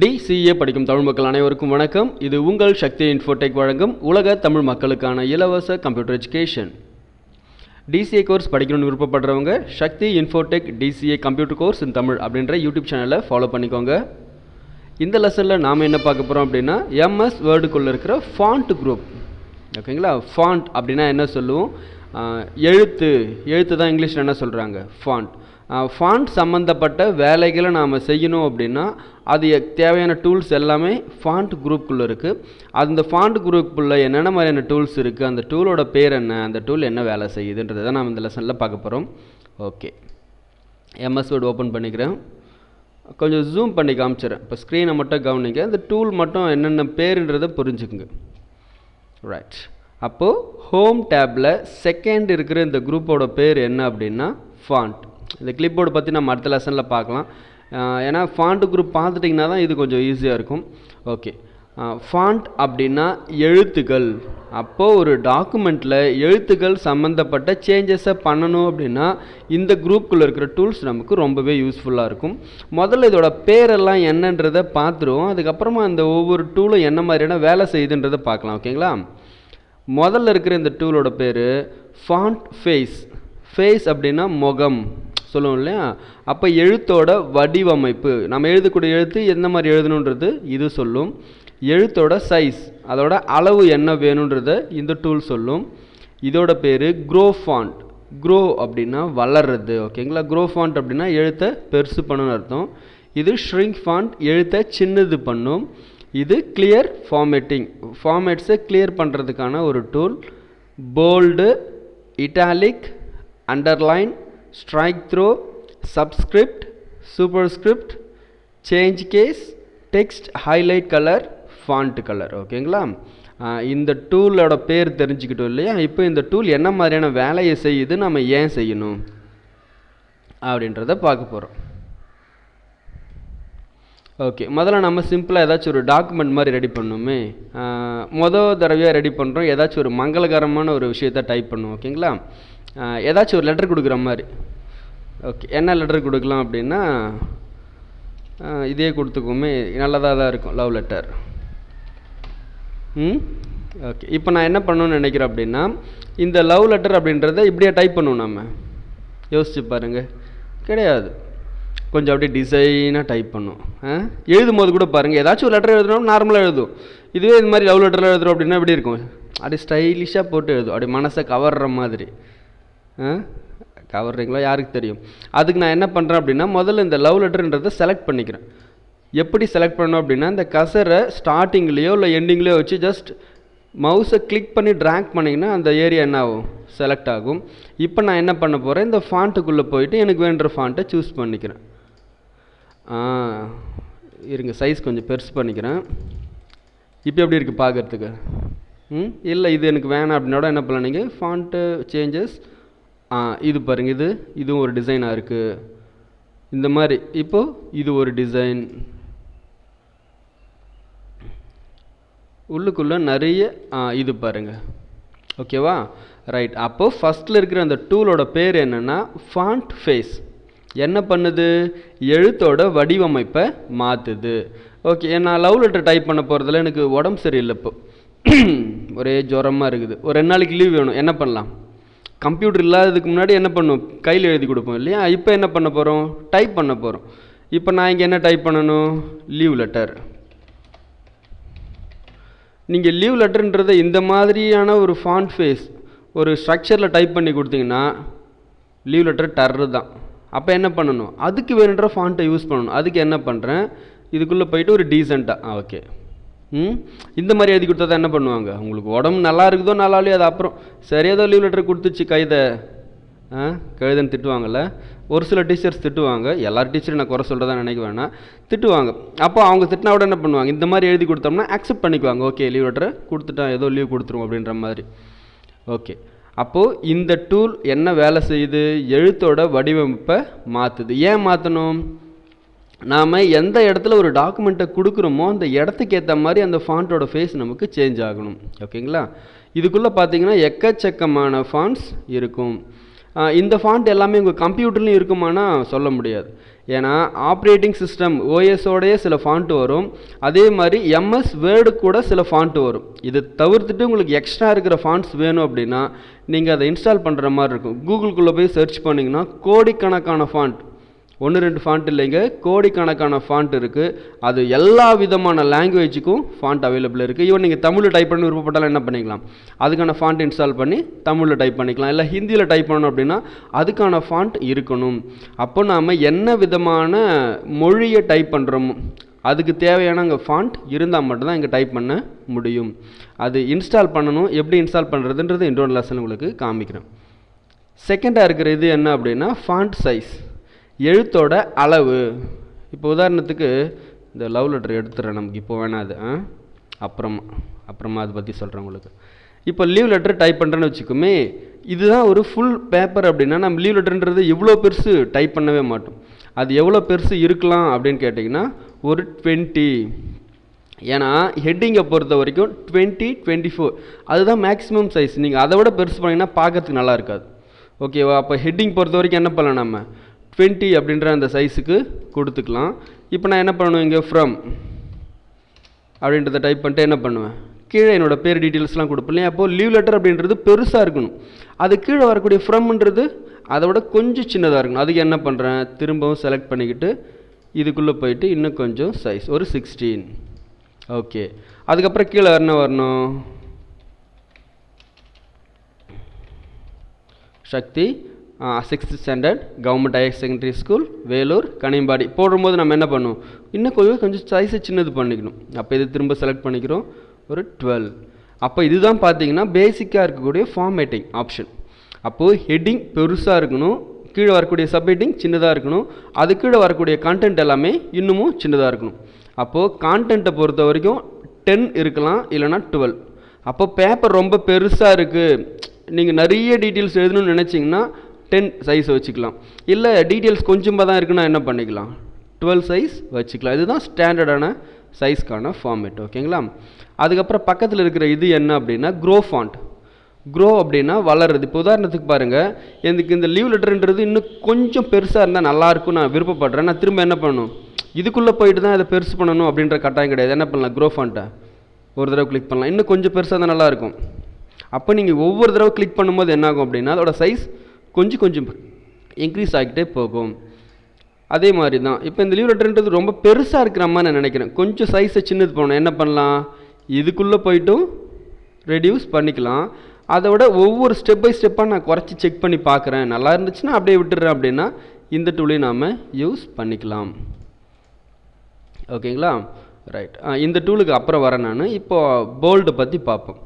TCA படிக்கும் தமிழ் மக்கள் அனைவருக்கும் வணக்கம். இது உங்கள் சக்தி இன்ஃபோடெக் வழங்கும் உலக தமிழ் மக்களுக்கான இலவச கம்ப்யூட்டர் எஜுகேஷன் டிசிஏ கோர்ஸ் படிக்கணும்னு விருப்பப்படுறவங்க Sakthi infotech DCA computer course in Tamil அப்படின்ற யூடியூப் சேனலை ஃபாலோ பண்ணிக்கோங்க. இந்த லெசனில் நாம் என்ன பார்க்க போகிறோம் அப்படின்னா எம்எஸ் வேர்டுக்குள்ளே இருக்கிற ஃபாண்ட் குரூப் ஓகேங்களா ஃபாண்ட் அப்படின்னா என்ன சொல்லுவோம் எழுத்து. எழுத்து தான் இங்கிலீஷில் என்ன சொல்கிறாங்க ஃபாண்ட் ஃபாண்ட் சம்மந்தப்பட்ட வேலைகளை நாம் செய்யணும் அப்படின்னா அது தேவையான டூல்ஸ் எல்லாமே ஃபாண்ட் குரூப்புக்குள்ளே இருக்குது அந்த ஃபாண்ட் குரூப்புக்குள்ளே என்னென்ன மாதிரியான டூல்ஸ் இருக்குது அந்த டூலோட பேர் என்ன? அந்த டூல் என்ன வேலை செய்யுதுன்றதை தான் நாம் இந்த லெசனில் பார்க்க போகிறோம் ஓகே எம்எஸ் வேர்டு ஓப்பன் பண்ணிக்கிறேன். கொஞ்சம் ஜூம் பண்ணி காமிச்சிடுறேன். இப்போ ஸ்க்ரீனை மட்டும் கவனிங்க. இந்த டூல் மட்டும் என்னென்ன பேருன்றதை புரிஞ்சுக்குங்க. ரைட் அப்போது ஹோம் டேப்பில் செகண்ட் இருக்கிற இந்த குரூப்போட பேர் என்ன அப்படின்னா ஃபாண்ட் இந்த கிளிப்போர்டு பற்றி நம்ம அடுத்த லெசனில் பார்க்கலாம். ஏன்னா ஃபாண்ட்டு குரூப் பார்த்துட்டிங்கன்னா தான் இது கொஞ்சம் ஈஸியாக இருக்கும். ஓகே ஃபாண்ட் அப்படின்னா எழுத்துக்கள். அப்போது ஒரு டாக்குமெண்ட்டில் எழுத்துக்கள் சம்மந்தப்பட்ட சேஞ்சஸை பண்ணணும் அப்படின்னா இந்த குரூப்புக்குள்ளே இருக்கிற டூல்ஸ் நமக்கு ரொம்பவே யூஸ்ஃபுல்லாக இருக்கும். முதல்ல இதோட பேரெல்லாம் என்னன்றதை பார்த்துருவோம். அதுக்கப்புறமா அந்த ஒவ்வொரு டூலும் என்ன மாதிரியான வேலை செய்யுதுன்றதை பார்க்கலாம். ஓகேங்களா முதல்ல இருக்கிற இந்த டூலோட பேர் ஃபாண்ட் ஃபேஸ் ஃபேஸ் அப்படின்னா முகம். சொல்லுவோம் இல்லையா? அப்போ எழுத்தோட வடிவமைப்பு. நம்ம எழுதக்கூடிய எழுத்து எந்த மாதிரி எழுதணுன்றது இது சொல்லும். எழுத்தோட சைஸ் அதோட அளவு என்ன வேணுன்றத இந்த டூல் சொல்லும். இதோட பேர் க்ரோ ஃபாண்ட் க்ரோ அப்படின்னா வளர்றது. ஓகேங்களா க்ரோ ஃபாண்ட் அப்படின்னா எழுத்தை பெருசு பண்ணணும்னு அர்த்தம். இது ஷ்ரிங்க் ஃபாண்ட் எழுத்தை சின்னது பண்ணும். இது கிளியர் ஃபார்மேட்டிங் ஃபார்மேட்ஸை கிளியர் பண்ணுறதுக்கான ஒரு tool bold italic underline strike through subscript superscript change case text highlight colour font colour ஓகேங்களா இந்த டூலோட பேர் தெரிஞ்சுக்கிட்டோம் இல்லையா? இப்போ இந்த டூல் என்ன மாதிரியான வேலையை செய்யுது? நம்ம ஏன் செய்யணும்? அப்படின்றத பார்க்க போகிறோம் ஓகே முதல்ல நம்ம சிம்பிளாக ஏதாச்சும் ஒரு டாக்குமெண்ட் மாதிரி ரெடி பண்ணணுமே மொதல் தடவையாக ரெடி பண்ணுறோம் ஏதாச்சும் ஒரு மங்களகரமான ஒரு விஷயத்த டைப் பண்ணுவோம் ஓகேங்களா ஏதாச்சும் ஒரு லெட்டர் கொடுக்குற மாதிரி. ஓகே என்ன லெட்டர் கொடுக்கலாம் அப்படின்னா இதே கொடுத்துக்குமே நல்லதாக தான் இருக்கும் லவ் லெட்டர் ம்? ஓகே இப்போ நான் என்ன பண்ணணும்னு நினைக்கிறேன் அப்படின்னா இந்த லவ் லெட்டர் அப்படின்றத இப்படியே டைப் பண்ணுவோம் நம்ம யோசிச்சு பாருங்கள் கிடையாது. கொஞ்சம் அப்படியே டிசைனாக டைப் பண்ணும். ஆ? எழுதும் போது கூட பாருங்கள் ஏதாச்சும் ஒரு லெட்டர் எழுதணும் நார்மலாக எழுதும் இதுவே இது மாதிரி லவ் லெட்டரில் எழுதுறோம் அப்படின்னா எப்படி இருக்கும்? அப்படியே ஸ்டைலிஷாக போட்டு எழுதும் அப்படியே மனசை கவர்ற மாதிரி. ஆ? கவர்றீங்களா? யாருக்கு தெரியும்? அதுக்கு நான் என்ன பண்ணுறேன் அப்படின்னா முதல்ல இந்த லவ் லெட்டர்ன்றதை செலக்ட் பண்ணிக்கிறேன். எப்படி செலக்ட் பண்ணோம் அப்படின்னா இந்த கசரை ஸ்டார்டிங்லேயோ இல்லை எண்டிங்லேயோ வச்சு ஜஸ்ட் மவுஸை கிளிக் பண்ணி ட்ராக் பண்ணிங்கன்னா அந்த ஏரியா என்ன ஆகும்? செலக்ட் ஆகும். இப்போ நான் என்ன பண்ண போகிறேன் இந்த ஃபாண்ட்டுக்குள்ளே போயிட்டு எனக்கு வேண்டுற ஃபாண்ட்டை சூஸ் பண்ணிக்கிறேன். இருங்க சைஸ் கொஞ்சம் பெருசு பண்ணிக்கிறேன். இப்போ எப்படி இருக்குது பார்க்குறதுக்கு ம் இல்லை இது எனக்கு வேணாம் அப்படின்னோட என்ன பண்ணலாம் நீங்கள் ஃபாண்ட்டு சேஞ்சஸ் ஆ இது பாருங்க இது இதுவும் ஒரு டிசைனாக இருக்குது இந்த மாதிரி இப்போது இது ஒரு டிசைன் உள்ளுக்குள்ளே நிறைய ஆ, இது பாருங்கள் ஓகேவா ரைட் அப்போது ஃபஸ்ட்டில் இருக்கிற அந்த டூலோட பேர் என்னென்னா ஃபாண்ட் ஃபேஸ் என்ன பண்ணுது? எழுத்தோட வடிவமைப்பை மாற்றுது ஓகே நான் லவ் லெட்டர் டைப் பண்ண போகிறதுல எனக்கு உடம்பு சரியில்லை இப்போ. ஒரே ஜுரமாக இருக்குது. ஒரு ரெண்டு நாளைக்கு லீவ் வேணும். என்ன பண்ணலாம்? கம்ப்யூட்டர் இல்லாததுக்கு முன்னாடி என்ன பண்ணும்? கையில் எழுதி கொடுப்போம் இல்லையா? இப்போ என்ன பண்ண போகிறோம் டைப் பண்ண போகிறோம் இப்போ நான் இங்கே என்ன டைப் பண்ணணும்? லீவ் லெட்டர் நீங்கள் லீவ் லெட்டர்ன்றதை இந்த மாதிரியான ஒரு ஃபாண்ட் ஃபேஸ் ஒரு ஸ்ட்ரக்சரில் டைப் பண்ணி கொடுத்தீங்கன்னா லீவ் லெட்டர் டர்ரு தான் அப்போ என்ன பண்ணணும்? அதுக்கு வேணுன்ற ஃபாண்ட்டை யூஸ் பண்ணணும். அதுக்கு என்ன பண்ணுறேன் இதுக்குள்ளே போயிட்டு ஒரு டீசெண்டாக ஓகே ம்? இந்த மாதிரி எழுதி கொடுத்தா தான் என்ன பண்ணுவாங்க? உங்களுக்கு உடம்பு நல்லா இருக்குதோ நல்லா இல்லையோ அது அப்புறம் சரியாக ஏதோ லீவ் லெட்டர் கொடுத்துச்சு கைதை ஆ கழுதன்னு திட்டுவாங்கல்ல? ஒரு சில டீச்சர்ஸ் திட்டுவாங்க. எல்லார் டீச்சரும் நான் குறை சொல்கிறதா நினைக்க வேணாம். திட்டுவாங்க. அப்போ அவங்க திட்டினா கூட என்ன பண்ணுவாங்க? இந்த மாதிரி எழுதி கொடுத்தோம்னா அக்செப்ட் பண்ணிக்குவாங்க. ஓகே லீவ் லெட்டர் கொடுத்துட்டேன் ஏதோ லீவ் கொடுத்துரும் அப்படின்ற மாதிரி. ஓகே அப்போது இந்த டூல் என்ன வேலை செய்யுது? எழுத்தோட வடிவமைப்பை மாற்றுது ஏன் மாற்றணும் நாம் எந்த இடத்துல ஒரு டாக்குமெண்ட்டை கொடுக்குறோமோ அந்த இடத்துக்கு ஏற்ற மாதிரி அந்த ஃபாண்ட்டோட ஃபேஸ் நமக்கு சேஞ்ச் ஆகணும். ஓகேங்களா இதுக்குள்ளே பார்த்தீங்கன்னா எக்கச்சக்கமான ஃபாண்ட்ஸ் இருக்கும். இந்த ஃபாண்ட் எல்லாமே உங்கள் கம்ப்யூட்டர்லையும் இருக்குமானா சொல்ல முடியாது. ஏன்னா ஆப்ரேட்டிங் சிஸ்டம் ஓஎஸோடையே சில ஃபாண்ட் வரும். அதே மாதிரி எம்எஸ் வேர்டு கூட சில ஃபாண்ட் வரும். இது தவிர்த்துட்டு உங்களுக்கு எக்ஸ்ட்ரா இருக்கிற ஃபாண்ட்ஸ் வேணும் அப்படின்னா நீங்கள் அதை இன்ஸ்டால் பண்ணுற மாதிரி இருக்கும். கூகுளுக்குள்ளே போய் சர்ச் பண்ணிங்கன்னா கோடிக்கணக்கான ஃபாண்ட் ஒன்று ரெண்டு ஃபாண்ட் இல்லைங்க. கோடிக்கணக்கான ஃபாண்ட் இருக்குது அது எல்லா விதமான லாங்குவேஜுக்கும் ஃபாண்ட் அவைலபிள் இருக்குது ஈவன் நீங்கள் தமிழில் டைப் பண்ணி விருப்பப்பட்டாலும் என்ன பண்ணிக்கலாம்? அதுக்கான ஃபாண்ட் இன்ஸ்டால் பண்ணி தமிழில் டைப் பண்ணிக்கலாம். இல்லை ஹிந்தியில் டைப் பண்ணணும் அப்படின்னா அதுக்கான ஃபாண்ட் இருக்கணும். அப்போ நாம் என்ன விதமான மொழியை டைப் பண்ணுறோமோ அதுக்கு தேவையான அங்கே ஃபாண்ட் இருந்தால் மட்டும்தான் இங்கே டைப் பண்ண முடியும். அது இன்ஸ்டால் பண்ணணும். எப்படி இன்ஸ்டால் பண்ணுறதுன்றது இன்னொரு லெசன் உங்களுக்கு காமிக்கிறேன். செகண்டாக இருக்கிற இது என்ன அப்படின்னா ஃபாண்ட் சைஸ் எழுத்தோட அளவு. இப்போ உதாரணத்துக்கு இந்த லவ் லெட்டர் எடுத்துறேன் நமக்கு இப்போ வேணாம் அது ஆ? அப்புறமா அப்புறமா அதை பற்றி சொல்கிறேன் உங்களுக்கு. இப்போ லீவ் லெட்டர் டைப் பண்ணுறேன்னு வச்சுக்கோமே இதுதான் ஒரு ஃபுல் பேப்பர் அப்படின்னா நம்ம லீவ் லெட்டர்ன்றது இவ்வளோ பெருசு டைப் பண்ணவே மாட்டோம். அது எவ்வளோ பெருசு இருக்கலாம் அப்படின்னு கேட்டிங்கன்னா ஒரு டுவெண்ட்டி ஏன்னா ஹெட்டிங்கை பொறுத்த வரைக்கும் டுவெண்ட்டி டுவெண்ட்டி ஃபோர் அதுதான் மேக்ஸிமம் சைஸ் நீங்கள் அதை விட பெருசு பண்ணிங்கன்னா பார்க்கறதுக்கு நல்லா இருக்காது. ஓகேவா அப்போ ஹெட்டிங் பொறுத்த வரைக்கும் என்ன பண்ணலாம் நம்ம? டுவெண்ட்டி அப்படின்ற அந்த சைஸுக்கு கொடுத்துக்கலாம். இப்போ நான் என்ன பண்ணுவேன் இங்கே ஃப்ரம் அப்படின்றத டைப் பண்ணிட்டு என்ன பண்ணுவேன்? கீழே என்னோட பேர் டீட்டெயில்ஸ்லாம் கொடுப்பேன் இல்லையா? அப்போது லீவ் லெட்டர் அப்படின்றது பெருசாக இருக்கணும். அது கீழே வரக்கூடிய ஃப்ரம்ன்றது அதை விட கொஞ்சம் சின்னதாக இருக்கணும். அதுக்கு என்ன பண்ணுறேன் திரும்பவும் செலக்ட் பண்ணிக்கிட்டு இதுக்குள்ளே போயிட்டு இன்னும் கொஞ்சம் சைஸ் ஒரு சிக்ஸ்டீன் ஓகே அதுக்கப்புறம் கீழே என்ன வரணும்? Sakthi. Sixth standard government higher secondary school Vellore Kaniyambadi. போடும்போது நம்ம என்ன பண்ணுவோம்? இன்னும் கொஞ்சம் கொஞ்சம் சைஸை சின்னது பண்ணிக்கணும். அப்போ இது திரும்ப செலக்ட் பண்ணிக்கிறோம். ஒரு டுவெல் அப்போ இதுதான் பார்த்தீங்கன்னா பேசிக்காக இருக்கக்கூடிய ஃபார்மேட்டிங் ஆப்ஷன் அப்போது ஹெட்டிங் பெருசாக இருக்கணும். கீழே வரக்கூடிய சப்ஹெட்டிங் சின்னதாக இருக்கணும். அது கீழே வரக்கூடிய கான்டென்ட் எல்லாமே இன்னமும் சின்னதாக இருக்கணும். அப்போது கான்டென்ட்டை பொறுத்த வரைக்கும் டென் இருக்கலாம் இல்லைனா டுவெல் அப்போ பேப்பர் ரொம்ப பெருசாக இருக்குது நீங்கள் நிறைய டீட்டெயில்ஸ் எழுதணும்னு நினச்சிங்கன்னா டென் சைஸ் வச்சுக்கலாம். இல்லை டீட்டெயில்ஸ் கொஞ்சமாக தான் இருக்குன்னா என்ன பண்ணிக்கலாம்? டுவெல் சைஸ் வச்சுக்கலாம். இதுதான் ஸ்டாண்டர்டான சைஸ்க்கான ஃபார்மேட் ஓகேங்களா அதுக்கப்புறம் பக்கத்தில் இருக்கிற இது என்ன அப்படின்னா க்ரோ ஃபாண்ட் க்ரோ அப்படின்னா வளருது இப்போ உதாரணத்துக்கு பாருங்கள் எனக்கு இந்த லீவ் லெட்டர்ன்றது இன்னும் கொஞ்சம் பெருசாக இருந்தால் நல்லாயிருக்கும் நான் விருப்பப்படுறேன். நான் திரும்ப என்ன பண்ணணும் இதுக்குள்ளே போயிட்டு தான் இதை பெருசு பண்ணணும் அப்படின்ற கட்டாயம் கிடையாது. என்ன பண்ணலாம்? க்ரோ ஃபாண்ட்டை ஒரு தடவை கிளிக் பண்ணலாம். இன்னும் கொஞ்சம் பெருசாக தான் நல்லாயிருக்கும் அப்போ நீங்கள் ஒவ்வொரு தடவை கிளிக் பண்ணும்போது என்னாகும் அப்படின்னா அதோட சைஸ் கொஞ்சம் கொஞ்சம் இன்க்ரீஸ் ஆகிட்டே போகும். அதே மாதிரி தான் இப்போ இந்த லீவ் லெட்டர்ன்றது ரொம்ப பெருசாக இருக்கிற மாதிரி நான் நினைக்கிறேன். கொஞ்சம் சைஸை சின்னது போகணும் என்ன பண்ணலாம்? இதுக்குள்ளே போயிட்டும் ரெடியூஸ் பண்ணிக்கலாம். அதை விட ஒவ்வொரு ஸ்டெப் பை ஸ்டெப்பாக நான் குறைச்சி செக் பண்ணி பார்க்குறேன். நல்லா இருந்துச்சுன்னா அப்படியே விட்டுறேன் அப்படின்னா இந்த டூலையும் நாம் யூஸ் பண்ணிக்கலாம். ஓகேங்களா? ரைட் இந்த டூலுக்கு அப்புறம் வரேன் நான். இப்போ போல்டு பற்றி பார்ப்போம்.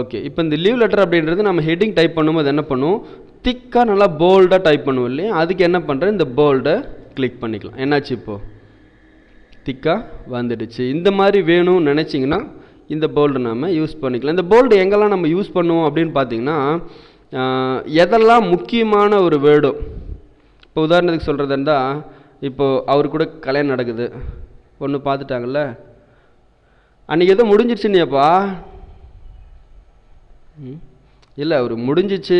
ஓகே. இப்போ இந்த லீவ் லெட்டர் அப்படின்றது நம்ம ஹெட்டிங் டைப் பண்ணும்போது என்ன பண்ணுவோம்? திக்காக நல்லா போல்டாக டைப் பண்ணுவோம் இல்லையா? அதுக்கு என்ன பண்ணுறேன் இந்த போல்டை கிளிக் பண்ணிக்கலாம். என்னாச்சு இப்போது திக்காக வந்துடுச்சு. இந்த மாதிரி வேணும்னு நினச்சிங்கன்னா இந்த போல்டு நம்ம யூஸ் பண்ணிக்கலாம். இந்த போல்டு எங்கெல்லாம் நம்ம யூஸ் பண்ணுவோம் அப்படின்னு பார்த்தீங்கன்னா எதெல்லாம் முக்கியமான ஒரு வேர்டும் இப்போ உதாரணத்துக்கு சொல்கிறதா இருந்தால் இப்போது அவர் கூட கல்யாணம் நடக்குது. பொண்ணு பார்த்துட்டாங்கல்ல அன்றைக்கி எதோ ம்? இல்லை அவர் முடிஞ்சிச்சு.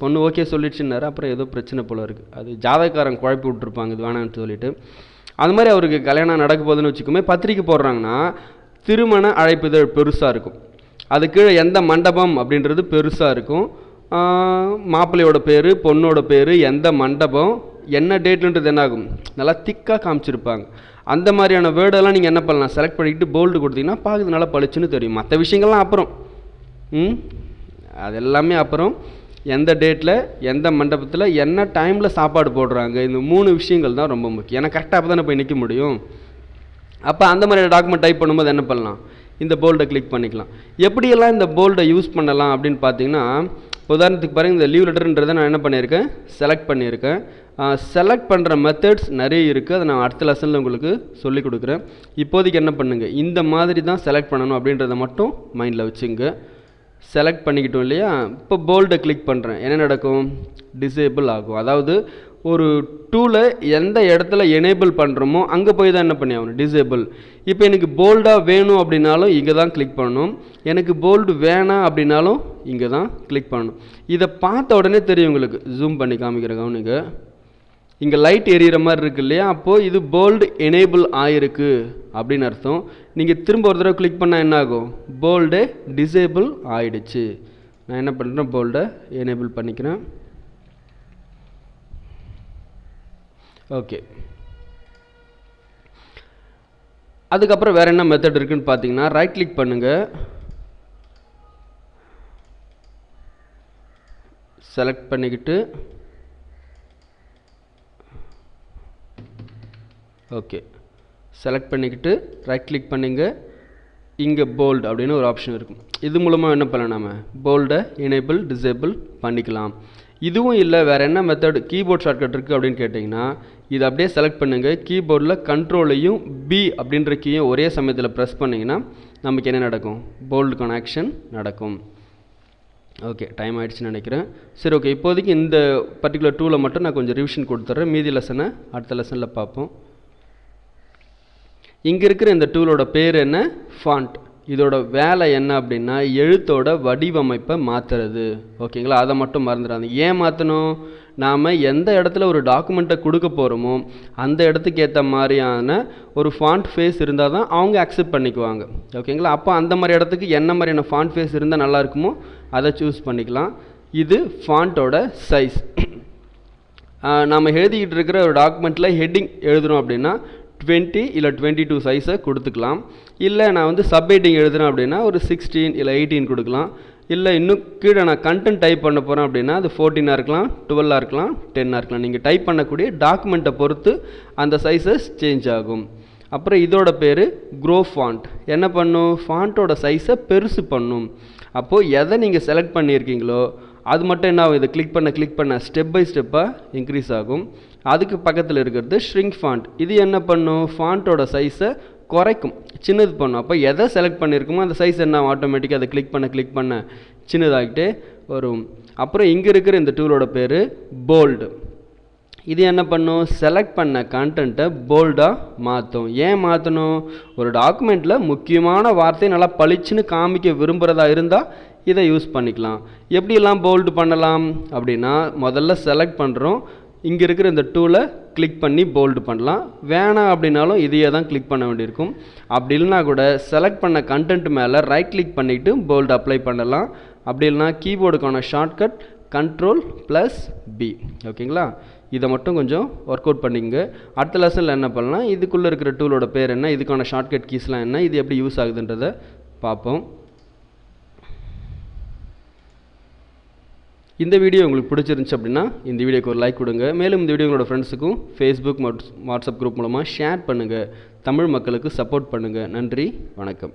பொண்ணு ஓகே சொல்லிடுச்சுன்னாரு. அப்புறம் ஏதோ பிரச்சனை போல் இருக்குது அது ஜாதகக்காரன் குழப்பி விட்ருப்பாங்க இது வேணாம்னு சொல்லிட்டு. அது மாதிரி அவருக்கு கல்யாணம் நடக்க போகுதுன்னு வச்சுக்கோமே பத்திரிக்கை போடுறாங்கன்னா திருமண அழைப்பிதழ் பெருசாக இருக்கும். அது கீழே எந்த மண்டபம் அப்படின்றது பெருசாக இருக்கும். மாப்பிள்ளையோட பேர் பொண்ணோட பேர் எந்த மண்டபம் என்ன டேட்ன்றது என்ன ஆகும் நல்லா திக்காக காமிச்சிருப்பாங்க. அந்த மாதிரியான வேர்டெல்லாம் நீங்கள் என்ன பண்ணலாம்? செலக்ட் பண்ணிக்கிட்டு போல்டு கொடுத்தீங்கன்னா பார்க்குறது நல்லா பளிச்சுன்னு தெரியும். மற்ற விஷயங்கள்லாம் அப்புறம். ம்? அது எல்லாமே அப்புறம் எந்த டேட்டில் எந்த மண்டபத்தில் என்ன டைமில் சாப்பாடு போடுறாங்க இந்த மூணு விஷயங்கள் தான் ரொம்ப முக்கியம். ஏன்னா கரெக்டாக அப்போ தானே போய் நிற்க முடியும். அப்போ அந்த மாதிரி டாக்குமெண்ட் டைப் பண்ணும்போது என்ன பண்ணலாம்? இந்த போல்டை கிளிக் பண்ணிக்கலாம். எப்படியெல்லாம் இந்த போல்டை யூஸ் பண்ணலாம் அப்படின்னு பார்த்தீங்கன்னா உதாரணத்துக்கு பாருங்கள் இந்த லீவ் லெட்டர்ன்றதை நான் என்ன பண்ணியிருக்கேன்? செலக்ட் பண்ணியிருக்கேன். செலக்ட் பண்ணுற மெத்தட்ஸ் நிறைய இருக்குது அதை நான் அடுத்த லெசனில் உங்களுக்கு சொல்லிக் கொடுக்குறேன். இப்போதைக்கு என்ன பண்ணுங்கள் இந்த மாதிரி தான் செலக்ட் பண்ணணும் அப்படின்றத மட்டும் மைண்டில் வச்சுங்க. செலக்ட் பண்ணிக்கிட்டோம் இல்லையா? இப்போ போல்டை கிளிக் பண்ணுறேன் என்ன நடக்கும்? டிசேபிள் ஆகும். அதாவது ஒரு டூலை எந்த இடத்துல எனேபிள் பண்ணுறோமோ அங்கே போய் தான் என்ன பண்ணி ஆகணும்? டிசேபிள் இப்போ எனக்கு போல்டாக வேணும் அப்படின்னாலும் இங்கே தான் கிளிக் பண்ணணும். எனக்கு போல்டு வேணாம் அப்படின்னாலும் இங்கே தான் கிளிக் பண்ணணும். இதை பார்த்த உடனே தெரியும் உங்களுக்கு. ஜூம் பண்ணி காமிக்கிற கவனிங்க. இங்கே லைட் எரியிற மாதிரி இருக்கு இல்லையா? அப்போது இது போல்டு எனேபிள் ஆயிருக்கு அப்படின்னு அர்த்தம். நீங்கள் திரும்ப ஒரு தடவை கிளிக் பண்ணால் என்ன ஆகும் போல்டு டிசேபிள் ஆயிடுச்சு. நான் என்ன பண்ணுறேன் போல்டை எனேபிள் பண்ணிக்கிறேன். ஓகே அதுக்கப்புறம் வேறு என்ன மெத்தட் இருக்குன்னு பார்த்தீங்கன்னா ரைட் கிளிக் பண்ணுங்கள் செலக்ட் பண்ணிக்கிட்டு. ஓகே செலக்ட் பண்ணிக்கிட்டு ரைட் கிளிக் பண்ணிங்க. இங்கே போல்டு அப்படின்னு ஒரு ஆப்ஷன் இருக்கும். இது மூலமாக என்ன பண்ணலாம் நம்ம போல்டை எனேபிள் டிசேபிள் பண்ணிக்கலாம். இதுவும் இல்லை வேறு என்ன மெத்தட் கீபோர்ட் ஷார்ட்கட் இருக்குது அப்படின்னு கேட்டிங்கன்னா இது அப்படியே செலக்ட் பண்ணுங்கள் கீபோர்டில் கண்ட்ரோலையும் பி அப்படின்ற கீயும் ஒரே சமயத்தில் ப்ரெஸ் பண்ணிங்கன்னா நமக்கு என்ன நடக்கும்? போல்டு கனெக்ஷன் நடக்கும். ஓகே டைம் ஆகிடுச்சுன்னு நினைக்கிறேன். சரி ஓகே இப்போதைக்கு இந்த பர்டிகுலர் டூவில் மட்டும் நான் கொஞ்சம் ரிவிஷன் கொடுத்துட்றேன். மீதி லெசனை அடுத்த லெசனில் பார்ப்போம். இங்கே இருக்கிற இந்த டூலோட பேர் என்ன? ஃபாண்ட் இதோட வேலை என்ன அப்படின்னா எழுத்தோட வடிவமைப்பை மாற்றுறது ஓகேங்களா? அதை மட்டும் மறந்துடாதீங்க. ஏன் மாற்றணும் நாம் எந்த இடத்துல ஒரு டாக்குமெண்ட்டை கொடுக்க போகிறோமோ அந்த இடத்துக்கு ஏற்ற மாதிரியான ஒரு ஃபாண்ட் ஃபேஸ் இருந்தால் தான் அவங்க அக்செப்ட் பண்ணிக்குவாங்க. ஓகேங்களா? அப்போ அந்த மாதிரி இடத்துக்கு என்ன மாதிரியான ஃபாண்ட் ஃபேஸ் இருந்தால் நல்லா இருக்குமோ அதை சூஸ் பண்ணிக்கலாம். இது ஃபாண்ட்டோட சைஸ் நாம் எழுதிக்கிட்டு இருக்கிற ஒரு டாக்குமெண்ட்டில் ஹெட்டிங் எழுதுகிறோம் அப்படின்னா டுவெண்ட்டி இல்லை டுவெண்ட்டி டூ சைஸை கொடுத்துக்கலாம். இல்லை நான் வந்து சப் எழுதுகிறேன் அப்படின்னா ஒரு சிக்ஸ்டீன் இல்லை எயிட்டீன் கொடுக்கலாம். இல்லை இன்னும் கீழே நான் கண்டென்ட் டைப் பண்ண போகிறேன் அப்படின்னா அது ஃபோர்டீனாக இருக்கலாம் டுவெல்லாக இருக்கலாம் டென்னாக இருக்கலாம். நீங்கள் டைப் பண்ணக்கூடிய டாக்குமெண்ட்டை பொறுத்து அந்த சைஸஸ் சேஞ்ச் ஆகும். அப்புறம் இதோட பேர் க்ரோ ஃபாண்ட் என்ன பண்ணும்? ஃபாண்ட்டோட சைஸை பெருசு பண்ணும். அப்போது எதை நீங்கள் செலக்ட் பண்ணியிருக்கீங்களோ அது மட்டும் என்ன ஆகும்? இதை கிளிக் பண்ண கிளிக் பண்ண ஸ்டெப் பை ஸ்டெப்பாக இன்க்ரீஸ் ஆகும். அதுக்கு பக்கத்தில் இருக்கிறது ஷ்ரிங்க் ஃபாண்ட் இது என்ன பண்ணும்? ஃபாண்ட்டோட சைஸை குறைக்கும். சின்னது பண்ணும். அப்போ எதை செலக்ட் பண்ணியிருக்குமோ அந்த சைஸ் என்ன ஆட்டோமேட்டிக்காக அதை கிளிக் பண்ண கிளிக் பண்ண சின்னதாகிட்டே வரும். அப்புறம் இங்கே இருக்கிற இந்த டூலோட பேர் போல்டு இது என்ன பண்ணும்? செலக்ட் பண்ண கண்டென்ட்டை போல்டாக மாற்றும். ஏன் மாற்றணும்? ஒரு டாக்குமெண்ட்டில் முக்கியமான வார்த்தையை நல்லா பளிச்சுன்னு காமிக்க விரும்புகிறதா இருந்தால் இதை யூஸ் பண்ணிக்கலாம். எப்படியெல்லாம் போல்டு பண்ணலாம் அப்படின்னா முதல்ல செலக்ட் பண்ணுறோம் இங்கே இருக்கிற இந்த டூலை கிளிக் பண்ணி போல்டு பண்ணலாம். வேணாம் அப்படின்னாலும் இதையே தான் கிளிக் பண்ண வேண்டியிருக்கும். அப்படி இல்லைனா கூட செலக்ட் பண்ண கண்டென்ட் மேலே ரைட் கிளிக் பண்ணிவிட்டு போல்டு அப்ளை பண்ணலாம். அப்படி இல்லைனா கீபோர்டுக்கான ஷார்ட்கட் கண்ட்ரோல் ப்ளஸ் பி ஓகேங்களா? இதை மட்டும் கொஞ்சம் ஒர்க் அவுட் பண்ணிங்க அடுத்த லெசனில் என்ன பண்ணலாம்? இதுக்குள்ளே இருக்கிற டூலோட பேர் என்ன? இதுக்கான ஷார்ட்கட் கீஸ்லாம் என்ன? இது எப்படி யூஸ் ஆகுதுன்றதை பார்ப்போம். இந்த வீடியோ உங்களுக்கு பிடிச்சிருந்துச்சு அப்படின்னா இந்த வீடியோக்கு ஒரு லைக் கொடுங்க. மேலும் இந்த வீடியோ உங்களோட ஃப்ரெண்ட்ஸுக்கும் ஃபேஸ்புக் மற்றும் வாட்ஸ்அப் குரூப் மூலமாக ஷேர் பண்ணுங்கள் தமிழ் மக்களுக்கு சப்போர்ட் பண்ணுங்கள் நன்றி வணக்கம்.